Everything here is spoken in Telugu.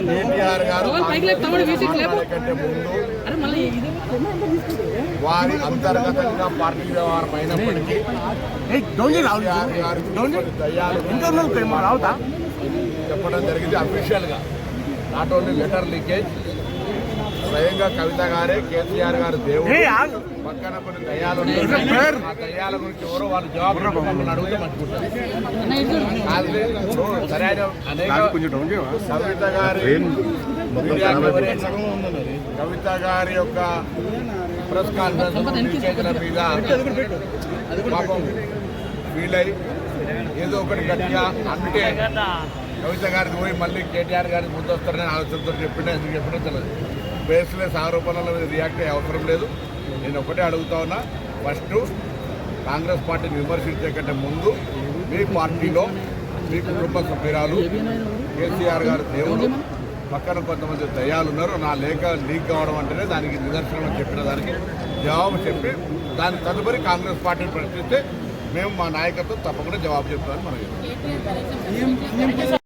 కేటీఆర్ గారు కంటే ముందు వారి అంతర్గతంగా పార్టీ వ్యవహారం అయినప్పటికీ చెప్పడం జరిగింది అఫీషియల్గా నాట్ ఓన్లీ లెటర్ లీకేజ్ స్వయంగా కవిత గారే కేసీఆర్ గారు దేవుడు. పక్కన కొన్ని దయ్యాలు ఉన్నాయి. ఆ దయ్యాల గురించి ఎవరో వాళ్ళు జవాబు మమ్మల్ని అడిగితే సరైన అనేక కవిత గారి కవిత గారి యొక్క ప్రెస్ కాన్ఫరెన్స్ మీద పాపం ఏదో ఒకటి గట్టిగా అంటే కవిత గారికి పోయి మళ్ళీ కేటీఆర్ గారికి ముందు వస్తారని ఆలోచనతో చెప్పినా ఎందుకు చెప్పినా తెలియదు. బేస్లెస్ ఆరోపణల మీద రియాక్ట్ అయ్యే అవసరం లేదు. నేను ఒకటే అడుగుతా ఉన్నా. ఫస్ట్ కాంగ్రెస్ పార్టీని విమర్శించే కంటే ముందు మీ పార్టీలో మీ కుటుంబ సభ్యురాలు కేసీఆర్ గారు దేవుడు పక్కన కొంతమంది దయ్యాలు ఉన్నారు. నా లేఖ లీక్ కావడం అంటేనే దానికి నిదర్శనం చెప్పిన దానికి జవాబు చెప్పి దాని తదుపరి కాంగ్రెస్ పార్టీని ప్రశ్నిస్తే మేము మా నాయకత్వం తప్పకుండా జవాబు చెప్తామని మనం